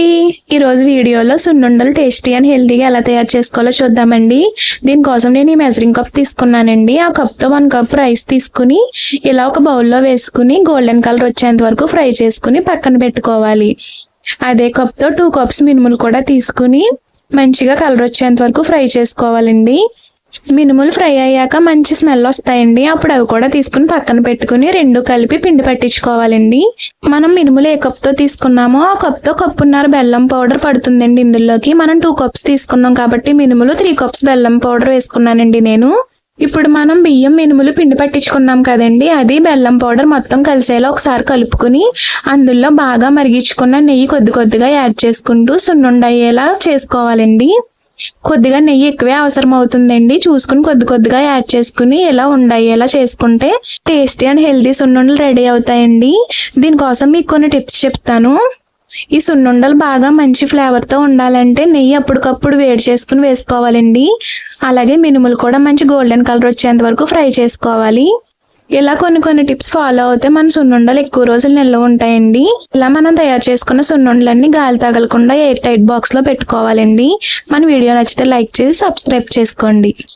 అండి ఈరోజు వీడియోలో సున్నుండలు టేస్టీ అండ్ హెల్తీగా ఎలా తయారు చేసుకోవాలో చూద్దామండి. దీనికోసం నేను ఈ మెజరింగ్ కప్ తీసుకున్నానండి. ఆ కప్తో వన్ కప్ రైస్ తీసుకుని ఇలా ఒక బౌల్లో వేసుకుని గోల్డెన్ కలర్ వచ్చేంత వరకు ఫ్రై చేసుకుని పక్కన పెట్టుకోవాలి. అదే కప్తో టూ కప్స్ మినుములు కూడా తీసుకుని మంచిగా కలర్ వచ్చేంత వరకు ఫ్రై చేసుకోవాలండి. మినుములు ఫ్రై అయ్యాక మంచి స్మెల్ వస్తాయండి. అప్పుడు అవి కూడా తీసుకుని పక్కన పెట్టుకుని రెండు కలిపి పిండి పట్టించుకోవాలండి. మనం మినుములు ఏ కప్తో తీసుకున్నామో ఆ కప్తో కప్పున్నర బెల్లం పౌడర్ పడుతుందండి ఇందులోకి. మనం టూ కప్స్ తీసుకున్నాం కాబట్టి మినుములు త్రీ కప్స్ బెల్లం పౌడర్ వేసుకున్నానండి నేను. ఇప్పుడు మనం బియ్యం మినుములు పిండి పట్టించుకున్నాం కదండి అది బెల్లం పౌడర్ మొత్తం కలిసేలా ఒకసారి కలుపుకుని అందులో బాగా మరిగించుకున్న నెయ్యి కొద్ది కొద్దిగా యాడ్ చేసుకుంటూ సున్నుండయ్యేలా చేసుకోవాలండి. కొద్దిగా నెయ్యి ఎక్కువే అవసరం అవుతుందండి చూసుకుని కొద్ది కొద్దిగా యాడ్ చేసుకుని ఇలా ఉండయ్యేలా చేసుకుంటే టేస్టీ అండ్ హెల్తీ సున్నుండలు రెడీ అవుతాయండి. దీనికోసం మీకు కొన్ని టిప్స్ చెప్తాను. ఈ సున్నుండలు బాగా మంచి ఫ్లేవర్తో ఉండాలంటే నెయ్యి అప్పటికప్పుడు వేడి చేసుకుని వేసుకోవాలండి. అలాగే మినుములు కూడా మంచి గోల్డెన్ కలర్ వచ్చేంత వరకు ఫ్రై చేసుకోవాలి. ఇలా కొన్ని కొన్ని టిప్స్ ఫాలో అవుతే మన సున్నుండలు ఎక్కువ రోజులు నిల్వ ఉంటాయండి. ఇలా మనం తయారు చేసుకున్న సున్నుండలన్నీ గాలి తగలకుండా ఎయిర్ టైట్ బాక్స్లో పెట్టుకోవాలండి. మన వీడియో నచ్చితే లైక్ చేసి సబ్స్క్రైబ్ చేసుకోండి.